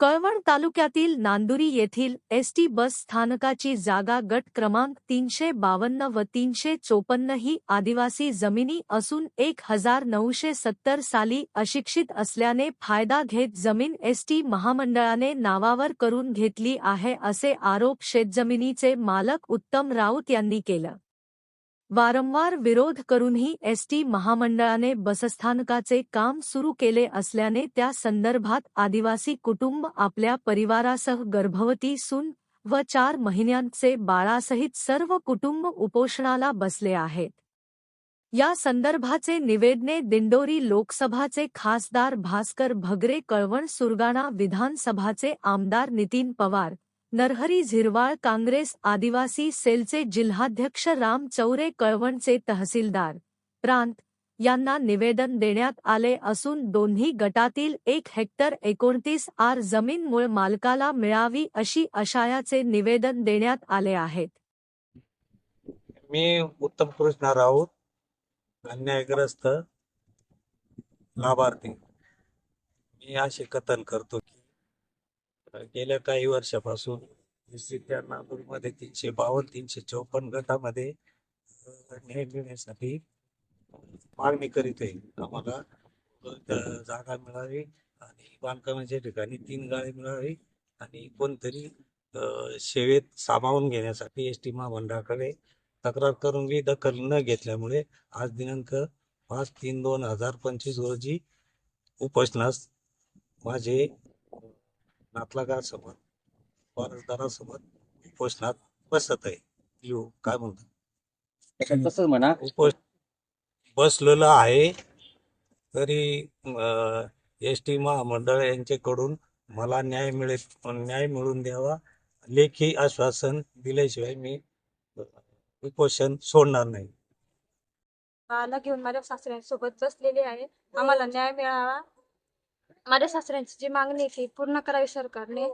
कळवण तालुक्यातील नांदुरी येथील ST bus स्थानकाची जागा गट क्रमांक तीनशे बावन्न व तीनशे चोपन्न ही आदिवासी जमिनी असून एक हजार नऊशे सत्तर साली अशिक्षित असल्याने फायदा घेत जमीन एसटी महामंडळाने नावावर करून घेतली आहे असे आरोप शेतजमिनीचे मालक उत्तम राऊत यांनी केलं. वारंवार विरोध करूनही एसटी महामंडळाने बसस्थानकाचे काम सुरू केले असल्याने त्या संदर्भात आदिवासी कुटुंब आपल्या परिवारासह गर्भवती सून व चार महिन्यांचे बाळासहित सर्व कुटुंब उपोषणाला बसले आहेत. या संदर्भाचे निवेदने दिंडोरी लोकसभाचे खासदार भास्कर भगरे कळवण सुरगाणा विधानसभाचे आमदार नितीन पवार नरहरी झिरवाळ काँग्रेस आदिवासी सेलचे जिल्हाध्यक्ष राम चौरे कळवणचे तहसीलदार. प्रांत यांना निवेदन देण्यात आले असून दोन्ही गटातील एक हेक्टर एकोणतीस आर जमीन मूळ मालकाला मिळावी अशी आशयाचे निवेदन देण्यात आले आहेत. मी उत्तम कृष्ण राऊत अन्यायग्रस्त लाभार्थी. मी असे कथन करतो की गेल्या काही वर्षापासून त्या नागपूरमध्ये तीनशे बावन्न तीनशे चौपन्न गटामध्ये न्याय मिळण्यासाठी मागणी करीत आहे. आम्हाला जागा मिळावी आणि बांधकामाच्या ठिकाणी तीन गाळे मिळावी आणि कोणतरी सेवेत सामावून घेण्यासाठी एस टी महामंडळाकडे तक्रार करून मी दखल न घेतल्यामुळे आज दिनांक पाच तीन दोन हजार पंचवीस रोजी उपोषणास माझे नातलागासमोर वारसदारासमोर उपोषणात बसत आहे. येऊ काय म्हणतात तसंच म्हणा. उपोष बसलेलं आहे. तरी एस टी महामंडळ यांच्याकडून मला न्याय मिळेल न्याय मिळवून द्यावा. लेखी आश्वासन दिल्याशिवाय मी उपोषण सोडणार नाही. घेऊन माझ्या सासऱ्यांसोबत बसलेले आहे. आम्हाला न्याय मिळावा. माझ्या सासऱ्यांची जी मागणी आहे ती पूर्ण करावी सरकारने.